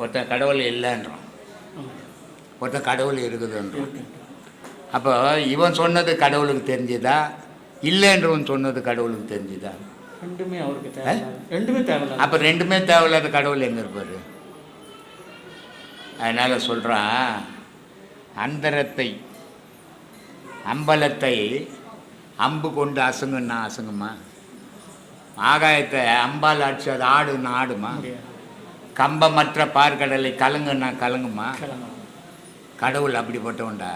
ஒருத்தன் கடவுள் இல்லைன்றான். ஒருத்தன் கடவுள் இருக்குதுன்றான். அப்போ இவன் சொன்னது கடவுளுக்கு தெரிஞ்சுதா? இல்லைன்றவன் சொன்னது கடவுளுக்கு தெரிஞ்சுதா? ரெண்டுமே அவருக்கு தேவை ரெண்டுமே தேவையில்ல. அப்போ ரெண்டுமே தேவையில்லாத கடவுள் எங்கே இருப்பார்? அதனால் சொல்கிறான் அந்தரத்தை அம்பலத்தை அம்பு கொண்டு அசுங்குன்னா அசுங்குமா? ஆகாயத்தை அம்பால் அடிச்சு அது ஆடுன்னா ஆடுமா? கம்பமற்ற பார்க்கடலை கலங்குன்னா கலங்குமா? கடவுள் அப்படிப்பட்டவன்டா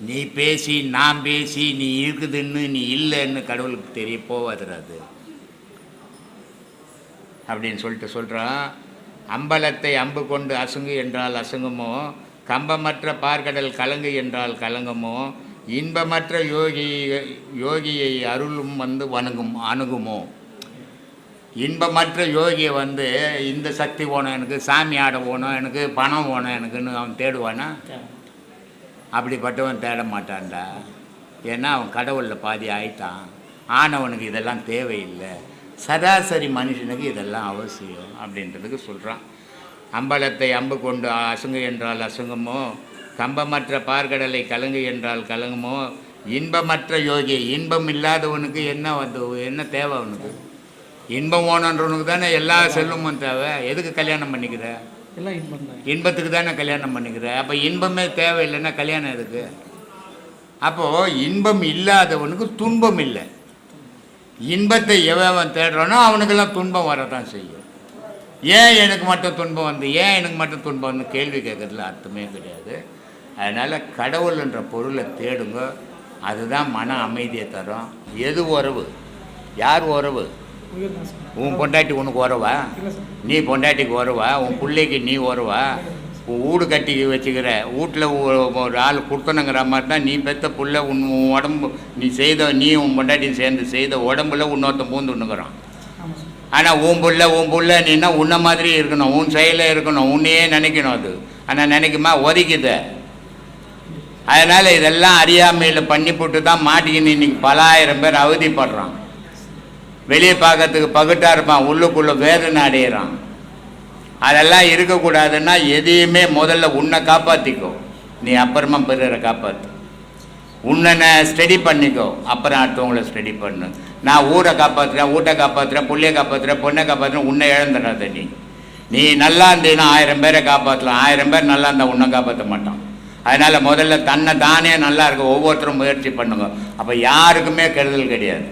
நீ பேசி நான் பேசி நீ இருக்குதுன்னு நீ இல்லைன்னு கடவுளுக்கு தெரிய போவாதுடா அது அப்படின்னு சொல்லிட்டு சொல்கிறான் அம்பலத்தை அம்பு கொண்டு அசுங்கு என்றால் அசுங்குமோ? கம்பமற்ற பார்க்கடல் கலங்கு என்றால் கலங்குமோ? இன்பமற்ற யோகி யோகியை அருளும் வந்து வணங்கும் அணுகுமோ? இன்பமற்ற யோகியை வந்து இந்த சக்தி போனோம் எனக்கு சாமி ஆட போகணும் எனக்கு பணம் போகணும் எனக்குன்னு அவன் தேடுவானா? அப்படிப்பட்டவன் தேட மாட்டான்டா. ஏன்னா அவன் கடவுளில் பாதி ஆயிட்டான். ஆனவனுக்கு இதெல்லாம் தேவையில்லை. சராசரி மனுஷனுக்கு இதெல்லாம் அவசியம் அப்படின்றதுக்கு சொல்கிறான் அம்பலத்தை அம்பு கொண்டு அசுங்கு என்றால் அசுங்கமோ கம்பமற்ற பார்க்கடலை கலங்கு என்றால் கலங்குமோ இன்பமற்ற யோகி இன்பம் இல்லாதவனுக்கு என்ன வந்து என்ன தேவை அவனுக்கு? இன்பம் ஓனன்றவனுக்கு தானே எல்லா செல்வமும் தேவை. எதுக்கு கல்யாணம் பண்ணிக்கிற? எல்லாம் இன்பம் தான். இன்பத்துக்கு தானே கல்யாணம் பண்ணிக்கிற? அப்போ இன்பமே தேவையில்லைன்னா கல்யாணம் எதுக்கு? அப்போது இன்பம் இல்லாதவனுக்கு துன்பம் இல்லை. இன்பத்தை எவன் தேடுறானோ அவனுக்கெல்லாம் துன்பம் வரதான் செய்யும். ஏன் எனக்கு மட்டும் துன்பம் வந்து ஏன் எனக்கு மட்டும் துன்பம் வந்து? கேள்வி கேட்கறதுல அர்த்தமே கிடையாது. அதனால் கடவுள்ன்ற பொருளை தேடுங்க. அதுதான் மன அமைதியை தரும். எது உறவு? யார் உறவு? உன் பொண்டாட்டி உனக்கு உறவா நீ பொண்டாட்டிக்கு வருவா? உன் பிள்ளைக்கு நீ வருவா? உன் வீடு கட்டி வச்சுக்கிற வீட்டில் ஒரு ஆள் கொடுத்தனுங்கிற மாதிரி தான் நீ பெத்த புள்ள உன் உன் உடம்பு நீ செய்த நீ உன் பொண்டாட்டியும் சேர்ந்து செய்த உடம்புல இன்னொருத்தன் பூந்து ஆனால் உன் புள்ள உன் புள்ள நீனா உன்ன மாதிரி இருக்கணும் உன் செயலில் இருக்கணும் உன்னையே நினைக்கணும் அது. ஆனால் நினைக்குமா? ஒதுக்குது. அதனால் இதெல்லாம் அறியாமையில் பண்ணி போட்டு தான் மாட்டிக்கின்னு இன்னைக்கு பலாயிரம் பேர் அவதிப்படுறான். வெளியே பார்க்கறதுக்கு பகுட்டா இருப்பான் உள்ளுக்குள்ளே வேதனை அடையிறான். அதெல்லாம் இருக்கக்கூடாதுன்னா எதையுமே முதல்ல உன்னை காப்பாற்றிக்கோ நீ அப்புறமா பிறரை காப்பாற்று உன்னை ஸ்டடி பண்ணிக்கோ. அப்புறம் அடுத்தவங்கள ஸ்டடி பண்ணு. நான் ஊரை காப்பாற்றுறேன் வீட்டை காப்பாற்றுறேன் புள்ளைய காப்பாற்றுறேன் பொண்ணை காப்பாற்றுறேன் உன்னை இழந்துடாத நீ. நீ நல்லா இருந்தீன்னா ஆயிரம் பேரை காப்பாற்றலாம் ஆயிரம் பேர் நல்லா இருந்தால் உன்னை காப்பாற்ற மாட்டான். அதனால் முதல்ல தன்னை தானே நல்லா இருக்க ஒவ்வொருத்தரும் முயற்சி பண்ணுங்க. அப்போ யாருக்குமே கெடுதல் கிடையாது.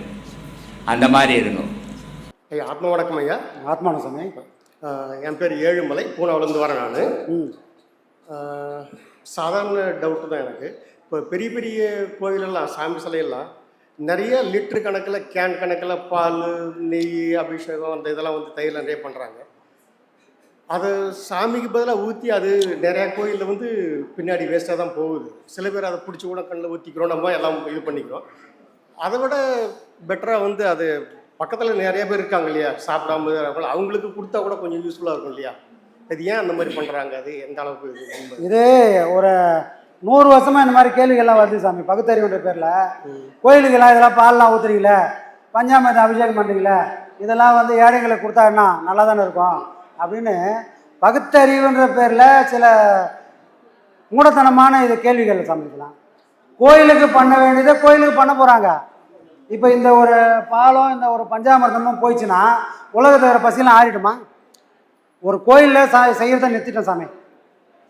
அந்த மாதிரி இருங்க ஐயா ஆத்ம வணக்கம் ஐயா. ஆத்மான சாமி ஆஹ் என் பேர் ஏழுமலை பூனாவிலேருந்து வரேன் நான். சாதாரண டவுட்டு தான் எனக்கு. இப்போ பெரிய பெரிய கோயிலெல்லாம் சாமி சிலையெல்லாம் நிறைய லிட்டர் கணக்கில் கேன் கணக்கில் பால் நெய் அபிஷேகம் அந்த இதெல்லாம் வந்து தையில் நிறைய பண்ணுறாங்க அதை சாமிக்கு பதிலாக ஊற்றி அது நிறையா கோயிலில் வந்து பின்னாடி வேஸ்ட்டாக தான் போகுது. சில பேர் அதை பிடிச்சி கூட கண்ணில் ஊற்றிக்கிறோம் நம்ம எல்லாம் இது பண்ணிக்கிறோம். அதை விட பெட்டராக வந்து அது பக்கத்தில் நிறைய பேர் இருக்காங்க இல்லையா? சாப்பிடாம. அவங்களுக்கு கொடுத்தா கூட கொஞ்சம் யூஸ்ஃபுல்லாக இருக்கும் இல்லையா? அது ஏன் அந்த மாதிரி பண்ணுறாங்க அது எந்த அளவுக்கு இது ஒரு நூறு வருஷமா இந்த மாதிரி கேள்விகள்லாம் வருது சாமி. பகுத்தறிவுன்ற பேரில். கோயிலுக்கெல்லாம் இதெல்லாம் பால்லாம் ஊத்துறீங்களே? பஞ்சாமிரதம் அபிஷேகம் பண்ணுறீங்களே இதெல்லாம் வந்து ஏழைங்களுக்கு கொடுத்தா என்ன? நல்லா தானே இருக்கும்? அப்படின்னு பகுத்தறிவுன்ற பேரில் சில மூடத்தனமான இது கேள்விகள் சாமி இதெல்லாம். கோயிலுக்கு பண்ண வேண்டியதை கோயிலுக்கு பண்ண போகிறாங்க இப்போ இந்த ஒரு பாலம் இந்த ஒரு பஞ்சாமிர்தமும் போயிடுச்சுன்னா உலகத்தில் பசியெல்லாம் ஆறிடுமா? ஒரு கோயிலில் சா செய்கிறத நிறுத்திட்டோம் சாமி.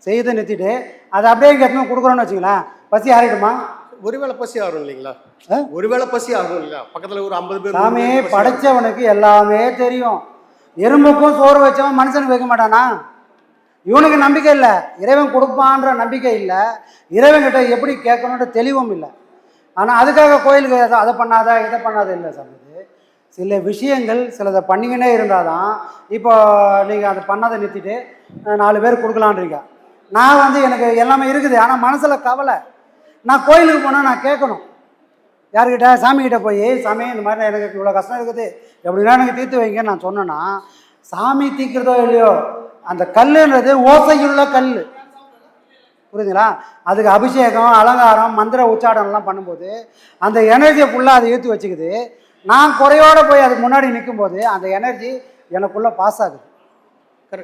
செய்கிறத நிறுத்திட்டு அதை அப்படியே இங்கே எடுத்துன்னு கொடுக்குறோன்னு வச்சுங்களேன் பசி ஆறிடுமா? ஒருவேளை பசி ஆகும் இல்லைங்களா? ஒருவேளை பசி ஆகும் இல்லையா பக்கத்தில் ஒரு ஐம்பது பேர் சாமி. படைச்சவனுக்கு எல்லாமே தெரியும். எறும்புக்கும் சோறு வச்சவன் மனுஷனுக்கு வைக்க மாட்டானா? இவனுக்கு நம்பிக்கை இல்லை. இறைவன் கொடுப்பான்ற நம்பிக்கை இல்லை. இறைவன்கிட்ட எப்படி கேட்கணுன்ற தெளிவும் இல்லை. ஆனால் அதுக்காக கோயிலுக்கு அதை- அதை பண்ணாத இதை பண்ணாத இல்லை சாமி இது சில விஷயங்கள் சிலதை பண்ணிக்கினே இருந்தால் தான் இப்போ நீங்கள் அதை பண்ணதை நிறுத்திட்டு நாலு பேர் கொடுக்கலான்றீங்க நான் வந்து எனக்கு எல்லாமே இருக்குது ஆனால் மனசில் கவலை. நான் கோயிலுக்கு போனால் நான் கேட்கணும். யார்கிட்ட சாமிக்கிட்ட போய் சாமி இந்த மாதிரி எனக்கு இவ்வளோ கஷ்டம் இருக்குது. எப்படின்னா எனக்கு தீர்த்து வைங்கன்னு நான் சொன்னேன்னா சாமி தீர்க்கிறதோ இல்லையோ அந்த கல்லுன்றது ஓசையுள்ள கல் புரியுதுங்களா அதுக்கு அபிஷேகம் அலங்காரம் மந்திர உச்சாடனம்லாம் பண்ணும்போது அந்த எனர்ஜியை ஃபுல்லாக அதை ஈர்த்து வச்சுக்குது. நான் குறையோடு போய் அதுக்கு முன்னாடி நிற்கும்போது அந்த எனர்ஜி எனக்குள்ளே பாஸ் ஆகுது.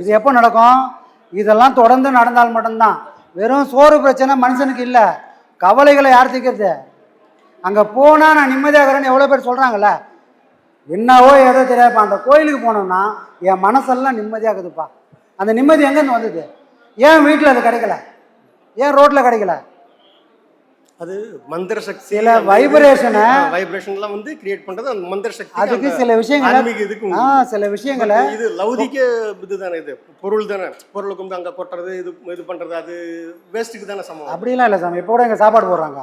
இது எப்போ நடக்கும்? இதெல்லாம் தொடர்ந்து நடந்தால் மட்டும்தான். வெறும் சோறு பிரச்சனை மனுஷனுக்கு இல்லை. கவலைகளை யார் தீர்க்கிறது அங்கே போனால் நான் நிம்மதியாகிறேன்னு எவ்வளோ பேர் சொல்கிறாங்கல்ல என்னவோ ஏதோ தெரியாதுப்பா அந்த கோயிலுக்கு போனோம்னா என் மனசெல்லாம் நிம்மதியாகுதுப்பா அந்த நிம்மதி எங்கேருந்து வந்தது? ஏன் வீட்டில் அது கிடைக்கல? ஏன் ரோட்டில் கிடைக்கல? அது மந்திர சக்தி சில vibration-அ வைப்ரேஷன்லாம் வந்து கிரியேட் பண்றது அந்த மந்திர சக்தி அதுக்கு சில விஷயங்களை இதுக்கு ஆ சில விஷயங்களை இது லௌதிக இதுதானே இது? பொருள் தானே? பொருளுக்கு வந்து அங்க கொட்டுறது இது இது பண்றது அது வேஸ்ட்டுக்கு தானே சமம்? அப்படிலாம் இல்லை சாமி. இப்போ கூட எங்கள் சாப்பாடு போடுறாங்க.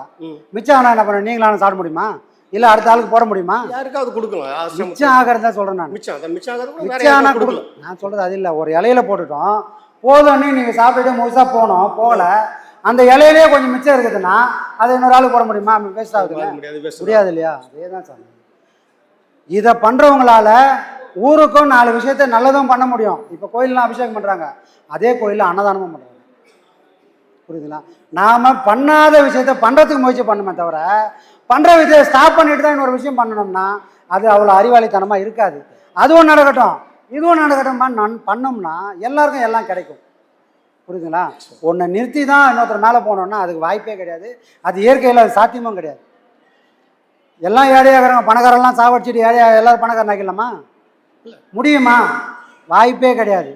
மிச்சம் ஆனால் என்ன பண்ண நீங்களாம் சாப்பிட முடியுமா? இல்லை அடுத்த ஆளுக்கு போட முடியுமா? யாருக்காவது கொடுக்கலாம். மிச்சம் ஆகிறது தான் சொல்கிறேன் நான். மிச்சம் மிச்சம் வேற மிச்சம் ஆனால் கொடுக்கலாம்? நான் சொல்கிறது அது இல்லை. ஒரு இலையில போட்டுட்டோம். போதும்னு நீங்கள் சாப்பிட்டுட்டு முழுசாக போனோம். போகல. அந்த இலையிலே கொஞ்சம் மிச்சம் இருக்குதுன்னா அதை இன்னொரு ஆளுக்கு போட முடியுமா? வேஸ்ட் தான். முடியாது இல்லையா? அதே தான் சாமி இதை பண்ணுறவங்களால ஊருக்கும் நாலு விஷயத்த நல்லதும் பண்ண முடியும். இப்போ கோயிலெலாம் அபிஷேகம் பண்ணுறாங்க அதே கோயிலில் அன்னதானமும் பண்ணுறாங்க புரியுதுங்களா? நாம் பண்ணாத விஷயத்த பண்ணுறதுக்கு முயற்சி பண்ணுமே தவிர பண்ணுற விஷயத்தை ஸ்டாப் பண்ணிட்டு தான் இன்னொரு விஷயம் பண்ணணும்னா அது அவ்வளோ அறிவாளித்தனமாக இருக்காது. அதுவும் நடக்கட்டும். இதுவும் நடக்கட்டும்மா நான் பண்ணோம்னா எல்லாருக்கும் எல்லாம் கிடைக்கும். புரியுதுங்களா? ஒன்றை நிறுத்தி தான் இன்னொருத்தர் மேலே போனோம்னா அதுக்கு வாய்ப்பே கிடையாது. அது இயற்கையில் அது சாத்தியமும் கிடையாது. எல்லாம் ஏழையாகிறாங்க பணக்காரெல்லாம் சாவடிச்சிட்டு ஏழையா எல்லாரும் பணக்காரன் ஆக்கிடலாமா? முடியுமா? வாய்ப்பே கிடையாது.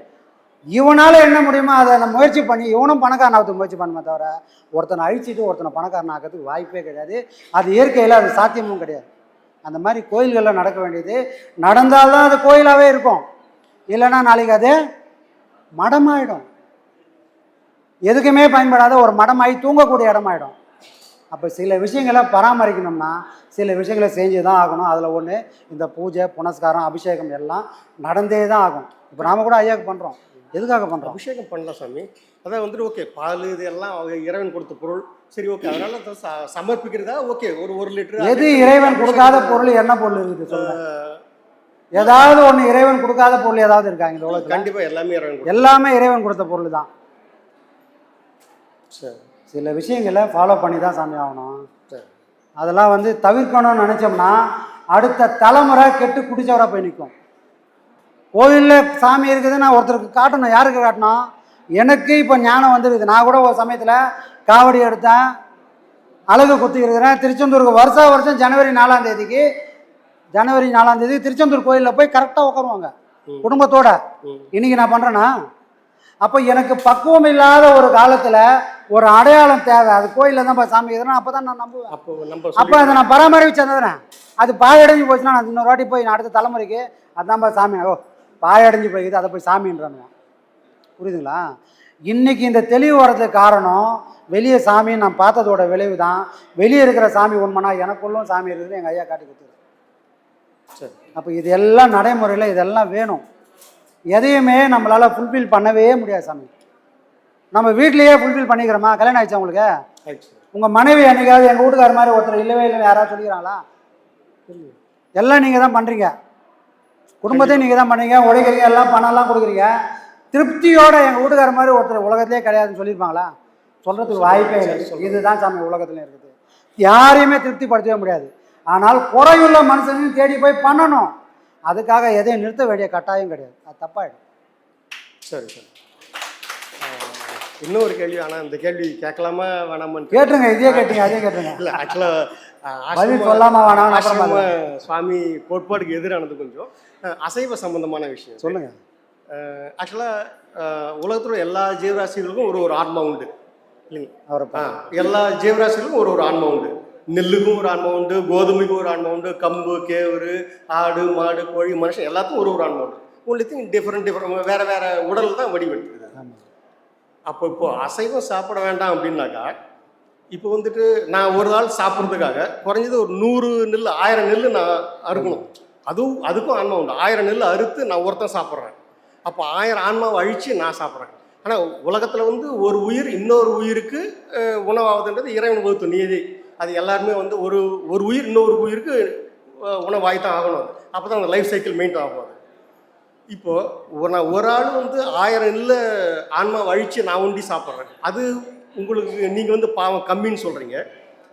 இவனால என்ன முடியுமோ அதை அந்த முயற்சி பண்ணி இவனும் பணக்காரன் ஆகிறதுக்கு முயற்சி பண்ணுமே தவிர ஒருத்தனை அழிச்சிட்டு ஒருத்தனை பணக்காரன் ஆக்கிறதுக்கு வாய்ப்பே கிடையாது. அது இயற்கையில் அது சாத்தியமும் கிடையாது. அந்த மாதிரி கோயில்களில் நடக்க வேண்டியது நடந்தால்தான் அது கோயிலாகவே இருக்கும். இல்லைன்னா நாளைக்கு அது மடமாயிடும். எதுக்குமே பயன்படாத ஒரு மடமாகி தூங்கக்கூடிய இடமாயிடும். அப்போ சில விஷயங்களை பராமரிக்கணும்னா சில விஷயங்களை செஞ்சு தான் ஆகணும். அதில் ஒன்று இந்த பூஜை புனஸ்காரம் அபிஷேகம் எல்லாம் நடந்தே தான் ஆகும். இப்போ நாம கூட ஐயாவுக்கு பண்ணுறோம் எதுக்காக பண்ணுறோம் அபிஷேகம் பண்ணலாம் சாமி. அதான் வந்துட்டு ஓகே பால் இது எல்லாம் இறைவன் கொடுத்த பொருள். சரி ஓகே அதனால சமர்ப்பிக்கிறதா? ஓகே ஒரு ஒரு லிட்டர் எது இறைவன் கொடுக்காத பொருள்? என்ன பொருள் இருக்குது சொல்லுங்க. ஏதாவது ஒன்று இறைவன் கொடுக்காத பொருள் ஏதாவது இருக்காங்க இந்த உலகத்தில்? கண்டிப்பா எல்லாமே இறைவன் எல்லாமே இறைவன் கொடுத்த பொருள் தான் சரி. சில விஷயங்களை ஃபாலோ பண்ணி தான் சாமி ஆகணும். சரி. அதெல்லாம் வந்து தவிர்க்கணும்னு நினச்சோம்னா அடுத்த தலைமுறை கெட்டு குடிச்சவராக போய் நிற்கும் கோயிலில் சாமி இருக்குது நான் ஒருத்தருக்கு காட்டணும். யாருக்கு காட்டணும்? எனக்கு இப்போ ஞானம் வந்துருக்குது. நான் கூட ஒரு சமயத்தில் காவடி எடுத்தேன். அழகு குத்தி இருக்கிறேன் திருச்செந்தூருக்கு வருஷா வருஷம் ஜனவரி நாலாம் தேதிக்கு ஜனவரி நாலாம் தேதி திருச்செந்தூர் கோயிலில் போய் கரெக்டாக உட்காருவாங்க. குடும்பத்தோட. இன்னைக்கு நான் பண்ணுறேன்னா அப்போ எனக்கு பக்குவம் இல்லாத ஒரு காலத்தில் ஒரு அடையாளம் தேவை. அது கோயிலில் தான் சாமி எதுனா அப்போ தான் நான் நம்புவேன். அப்போ அப்போ அதை நான் பராமரிச்சு வந்ததுனே அது பாயடைஞ்சு போச்சுன்னா நான் இன்னொரு வாட்டி போய் நான் அடுத்த தலைமுறைக்கு அதான்ப்பா சாமி. ஓ பாயடைஞ்சு போய்க்குது அதை போய் சாமின்றானுவான் புரியுதுங்களா? இன்னைக்கு இந்த தெளிவு வர்றதுக்கு காரணம் வெளியே சாமியை நான் பார்த்ததோட விளைவு தான் வெளியே இருக்கிற சாமி உண்மைனா எனக்குள்ளும் சாமி இருக்குதுன்னு எங்கள் ஐயா காட்டி கொடுத்துரு சரி. அப்போ இது எல்லாம் நடைமுறையில் இதெல்லாம் வேணும். எதையுமே நம்மளால் ஃபுல்ஃபில் பண்ணவே முடியாது சாமி. நம்ம வீட்லேயே ஃபுல்ஃபில் பண்ணிக்கிறோமா? கல்யாணம் ஆயிடுச்சா உங்களுக்கு? உங்கள் மனைவி என்னைக்காவது எங்கள் வீட்டுக்கார மாதிரி ஒருத்தர் இல்லவே இல்லை யாராவது சொல்லிக்கிறாங்களா? எல்லாம் நீங்கள் தான் பண்ணுறீங்க குடும்பத்தையும் நீங்கள் தான் பண்ணுறீங்க உழைக்கிறீங்க எல்லாம் பணம்லாம் கொடுக்குறீங்க. திருப்தியோட எங்கள் வீட்டுக்கார மாதிரி ஒருத்தர் உலகத்திலே கிடையாதுன்னு சொல்லியிருப்பாங்களா? சொல்கிறதுக்கு வாய்ப்பே இல்லை. இதுதான் சாமி உலகத்துல இருக்குது. யாரையுமே திருப்திப்படுத்தவே முடியாது. ஆனால் குறையுள்ள மனுஷனையும் தேடி போய் பண்ணணும். அதுக்காக எதையும் நிறுத்த வேண்டிய கட்டாயம் கிடையாது. அது தப்பாயிடும். சரி சரி. இன்னொரு கேள்வி ஆனா இந்த கேள்வி கேட்கலாமா வேணாமான்னு கேட்டுருங்க இதே கேட்டீங்க அதே கேட்டுருங்க. இல்ல ஆக்சுவலா பதில் சொல்லாம அப்புறம் ஆசிரம சுவாமி கோட்பாடுக்கு எதிரானது கொஞ்சம். அசைவ சம்பந்தமான விஷயம். சொல்லுங்க. ஆக்சுவலாக உலகத்தில் எல்லா ஜீவராசிகளுக்கும் ஒரு ஒரு ஆன்மா உண்டு. இல்லைங்க எல்லா ஜீவராசிகளுக்கும் ஒரு ஒரு ஆன்மா உண்டு. நெல்லுக்கும் ஒரு ஆன்மா உண்டு கோதுமைக்கும் ஒரு ஆன்மா உண்டு கம்பு கேவுரு ஆடு மாடு கோழி மனுஷன் எல்லாத்துக்கும் ஒரு ஒரு ஆன்மா உண்டு. ஒன்லி திங் டிஃப்ரெண்ட் டிஃப்ரெண்ட் வேற வேற உடல் தான் வடிவெடுக்குது. அப்போ இப்போ அசைவம் சாப்பிட வேண்டாம் அப்படின்னாக்கா இப்போ வந்துட்டு நான் ஒரு நாள் சாப்பிட்றதுக்காக குறைஞ்சது ஒரு நூறு நெல் ஆயிரம் நெல் நான் அறுக்கணும். அதுவும் அதுக்கும் ஆன்மா உண்டு. ஆயிரம் நெல் அறுத்து நான் ஒருத்தன் சாப்பிட்றேன். அப்போ ஆயிரம் ஆன்மாவை அழித்து நான் சாப்பிட்றேன். ஆனால் உலகத்தில் வந்து ஒரு உயிர் இன்னொரு உயிருக்கு உணவாகுதுன்றது இறைவன் வகுத்து நீதி அது எல்லாருமே வந்து ஒரு ஒரு உயிர் இன்னொரு உயிருக்கு அஹ், உணவாகி தான் ஆகணும் அது. அப்போ தான் அந்த லைஃப் சைக்கிள் மெயின்டைன் ஆகும் அது. ஒரு நான் ஒரு ஆள் வந்து ஆயிரம் இல்லை ஆன்மா அழித்து நான் ஒண்டி சாப்பிட்றேன். அது உங்களுக்கு நீங்கள் வந்து பாவம் கம்மின்னு சொல்கிறீங்க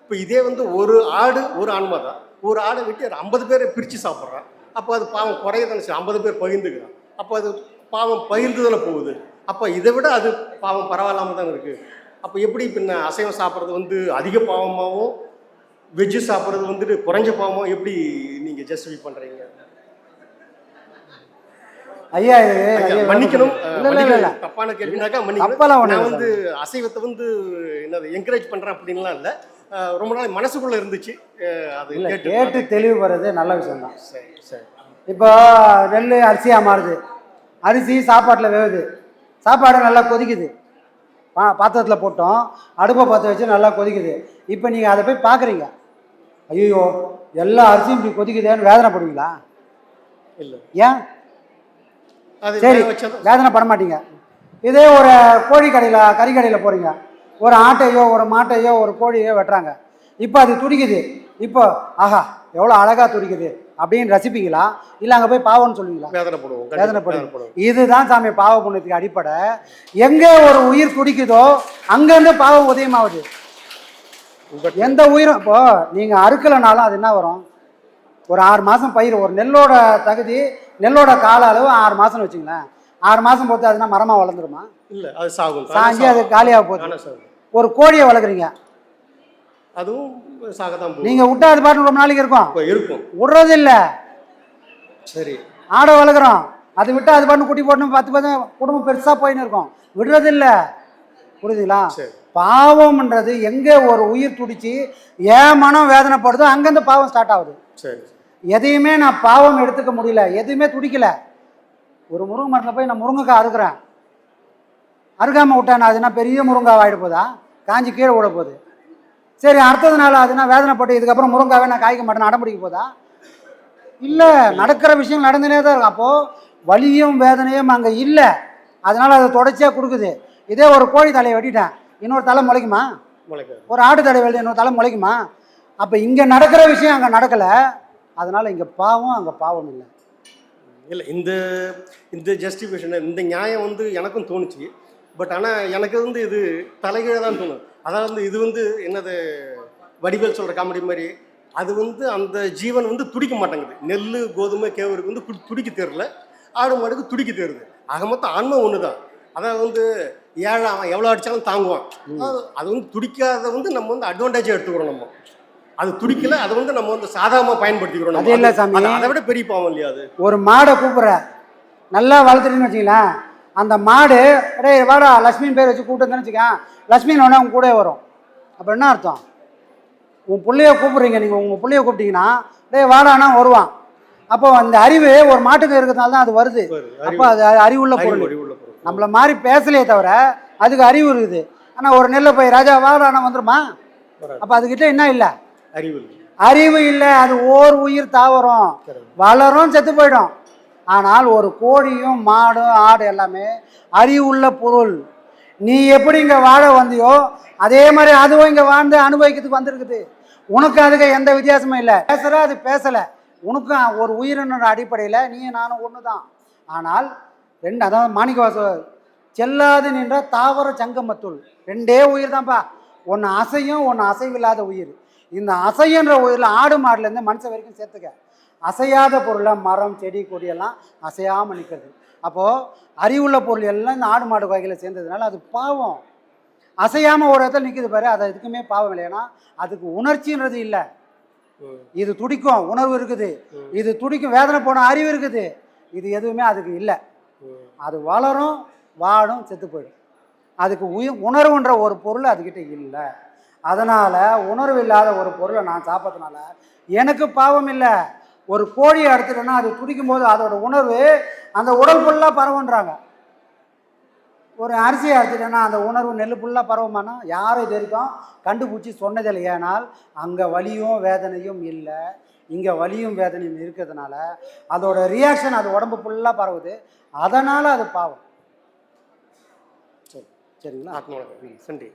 இப்போ இதே வந்து ஒரு ஆடு ஒரு ஆன்மா தான். ஒரு ஆடை விட்டு ஐம்பது பேரை பிரித்து சாப்பிட்றான். அப்போ அது பாவம் குறைய தானே ஐம்பது பேர் பகிர்ந்துக்கிறான். அப்போ அது பாவம் பகிர்ந்து தானே போகுது. அப்போ இதை விட அது பாவம் பரவாயில்லாமல் தான் இருக்குது அப்போ எப்படி பின்ன அசைவம் சாப்பிட்றது வந்து அதிக பாவமாகவும் வெஜ்ஜு சாப்பிட்றது வந்துட்டு குறைஞ்ச பாவமாக எப்படி நீங்கள் ஜஸ்டிஃபை பண்ணுறீங்க ஐயா மன்னிக்கணும். தப்பான கேள்வினாக்கா மன்னிக்கணும். நான் வந்து அசைவத்தை வந்து என்னது என்கரேஜ் பண்றேன் அப்படின்லாம் இல்ல. ரொம்ப நாள் மனசுக்குள்ள இருந்துச்சு. அது கேட்டு தெளிவு வர்றது நல்ல விஷயம்தான் சரி சரி. இப்போ நெல் அரிசியாக மாறுது. அரிசி சாப்பாட்டில் வேகுது சாப்பாடு நல்லா கொதிக்குது. பா பாத்திரத்தில் போட்டோம். அடுப்பை பற்ற வச்சு நல்லா கொதிக்குது. இப்போ நீங்கள் அதை போய் பார்க்குறீங்க ஐயோ எல்லா அரிசியும் இப்படி கொதிக்குதேன்னு வேதனைப்படுவீங்களா இல்ல. ஏன்? சரி வேதனை பட மாட்டீங்க. இதே ஒரு கோழி கடையில் கறி கடையில் போகிறீங்க ஒரு ஆட்டையோ ஒரு மாட்டையோ ஒரு கோழியோ வெட்டுறாங்க. இப்போ அது துடிக்குது. இப்போ ஆஹா எவ்வளோ அழகாக துடிக்குது. அப்படின்னு ரசிப்பீங்களா? இல்லை அங்கே போய் பாவம்னு சொல்லுவீங்களா? வேதனைப்படுவோம். வேதனைப்படுவோம். இதுதான் சாமி பாவ புண்ணியத்துக்கு அடிப்படை. எங்கே ஒரு உயிர் துடிக்குதோ அங்கேருந்து பாவம் உதயமாகுது. எந்த உயிரும் இப்போ நீங்கள் அறுக்கலைனாலும் அது என்ன வரும்? ஒரு ஆறு மாதம் பயிர் ஒரு நெல்லோட தகுதி நெல்லோட கால அளவு ஆறு மாதம்னு வச்சுங்களேன் ஆறு மாதம் பொறுத்து அதுனா மரமாக வளர்ந்துருமா? இல்ல அது சாகும். சாஞ்சி அது. காலியாக போகுது. ஒரு கோழியை வளர்க்குறீங்க. அதுவும் சாகத்தான் போகும். நீங்கள் விட்டா அது பாட்டு ரொம்ப நாளைக்கு இருக்கும். இப்போ இருக்கும். விடுறது இல்லை சரி. ஆடை வளர்க்குறோம். அது விட்டா அது பாட்டு குட்டி போட்டு பத்து பத்து குடும்பம் பெருசாக போயின்னு இருக்கும். விடுறது இல்லை புரியுதுங்களா? சரி. பாவம்ன்றது எங்கே ஒரு உயிர் துடிச்சு ஏன் மனம் வேதனைப்படுதோ அங்கேருந்து பாவம் ஸ்டார்ட் ஆகுது. சரி. எதையுமே நான் பாவம் எடுத்துக்க முடியல. எதுவுமே துடிக்கல. ஒரு முருங்கை மரத்தில் போய் நான் முருங்கைக்காய் அறுக்கிறேன். அறுக்காமல் விட்டேன் அதுனா பெரிய முருங்காய் ஆகிட போதா? காஞ்சி கீழே விட போகுது. சரி அடுத்தது நாள் அதுனா வேதனைப்பட்டு இதுக்கப்புறம் முருங்காவே நான் காய்க்க மாட்டேன் அடம்பிடிக்க போதா? இல்லை நடக்கிற விஷயம் நடந்துனே தான் இருக்கும். அப்போது வலியும் வேதனையும் அங்கே இல்லை. அதனால் அது தொடர்ச்சியாக கொடுக்குது. இதே ஒரு கோழி தலையை வெட்டிட்டேன். இன்னொரு தலை முளைக்குமா? ஒரு ஆடு தடை வெள்ளி இன்னொரு தலை முளைக்குமா? அப்போ இங்கே நடக்கிற விஷயம் அங்கே நடக்கலை. அதனால் இங்கே பாவம் அங்கே பாவம் இல்லை. இல்லை இந்த இந்த ஜஸ்டிஃபிகேஷன் இந்த நியாயம் வந்து எனக்கும் தோணுச்சு. பட் ஆனால் எனக்கு வந்து இது தலைகீழ தான் தோணும் அதாவது இது வந்து என்னது வடிவேல் சொல்கிற காமெடி மாதிரி அது வந்து அந்த ஜீவன் வந்து துடிக்க மாட்டேங்குது. நெல் கோதுமை கேவருக்கு வந்து துடிக்க தெரியல ஆடு மாடுக்கு துடிக்க தெரியுது ஆக மொத்தம் ஆன்மை ஒன்று தான் அதாவது வந்து ஏழை அவன் எவ்வளோ அடித்தாலும் தாங்குவான். அது வந்து துடிக்காத வந்து நம்ம வந்து அட்வான்டேஜாக எடுத்துக்கிறோம் நம்ம. அது துடிக்கல அதை வந்து நம்ம வந்து சாதாரணமாக பயன்படுத்திக்கிறோம் நம்ம. அது இல்ல சாமி. அதை விட பெரிய பாவம் இல்லையா அது? ஒரு மாடை கூப்பிட்ற. நல்லா வளர்த்துட்டுன்னு வச்சுங்களேன் அந்த மாடு டேய் வாடா லக்ஷ்மின்னு பேர் வச்சு கூப்பிட்டுன்னு வச்சுக்கேன். லக்ஷ்மின்னு உடனே உங்க கூட வரும். அப்போ என்ன அர்த்தம்? உன் பிள்ளைய கூப்பிட்றீங்க நீங்கள் உங்கள் பிள்ளைய கூப்பிட்டீங்கன்னா டேய் வாடானா வருவான். அப்போ அந்த அறிவு ஒரு மாட்டுக்கு இருக்கிறதுனால தான் அது வருது. அப்போ அது அறிவுள்ள அறிவு பொருள். நம்மள மாதிரி பேசலையே தவிர அதுக்கு அறிவு இருக்குது. ஆனால் ஒரு நெல்லை போய் ராஜா வாடானா வந்துருமா. அப்போ அதுக்கிட்ட என்ன இல்லை? அறிவு இல்லை. அறிவு இல்லை. அது ஓர் உயிர் தாவரம். வளரும் செத்து போயிடும். ஆனால் ஒரு கோழியும் மாடும் ஆடு எல்லாமே அறிவுள்ள பொருள். நீ எப்படி இங்கே வாழ வந்தியோ அதே மாதிரி அதுவும் இங்கே வாழ்ந்து அனுபவிக்கிறதுக்கு வந்திருக்குது. உனக்கு அதுக்கு எந்த வித்தியாசமும் இல்லை. பேசுகிற அது பேசலை. உனக்கும் ஒரு உயிரினோட அடிப்படையில் நீ நானும் ஒன்று தான் ஆனால் ரெண்டு அதாவது மாணிக்கவாச செல்லாது நின்ற தாவர சங்கமத்துள். ரெண்டே உயிர் தான்ப்பா ஒன்று அசையும் ஒன்று அசைவில்லாத உயிர். இந்த அசைன்ற உயிரில் ஆடு மாடுலேருந்து மனுஷன் வரைக்கும் சேர்த்துக்க. அசையாத பொருளை மரம் செடி கொடியெல்லாம் அசையாமல் நிற்கிறது அப்போது அறிவுள்ள பொருள் எல்லாம் இந்த ஆடு மாடு வகையில் சேர்ந்ததுனால அது பாவம். அசையாமல் ஒரு இடத்துல நிற்குது பாரு அது எதுக்குமே பாவம் இல்லைன்னா அதுக்கு உணர்ச்சின்றது இல்லை. இது துடிக்கும் உணர்வு இருக்குது. இது துடிக்கும் வேதனை போன அறிவு இருக்குது. இது எதுவுமே அதுக்கு இல்லை. அது வளரும் வாடும் செத்து போயிடும். அதுக்கு உயிர் உணர்வுன்ற ஒரு பொருள் அதுக்கிட்ட இல்லை. அதனால் உணர்வு இல்லாத ஒரு பொருளை நான் சாப்பிட்றதுனால எனக்கு பாவம் இல்லை. ஒரு கோழியை எடுத்துட்டேன்னா அது துடிக்கும் போது அதோட உணர்வு அந்த உடல் ஃபுல்லாக பரவுன்றாங்க. ஒரு அரிசியை எடுத்துட்டேன்னா அந்த உணர்வு நெல் ஃபுல்லாக பரவுமானா? யாரும் இது வரைக்கும் கண்டுபிடிச்சி சொன்னதில்லை ஏனால் அங்கே வலியும் வேதனையும் இல்லை. இங்கே வலியும் வேதனையும் இருக்கிறதுனால அதோட ரியாக்ஷன் அது உடம்பு ஃபுல்லாக பரவுது. அதனால் அது பாவம். சரி சரிங்களா? ஆத்மா நன்றி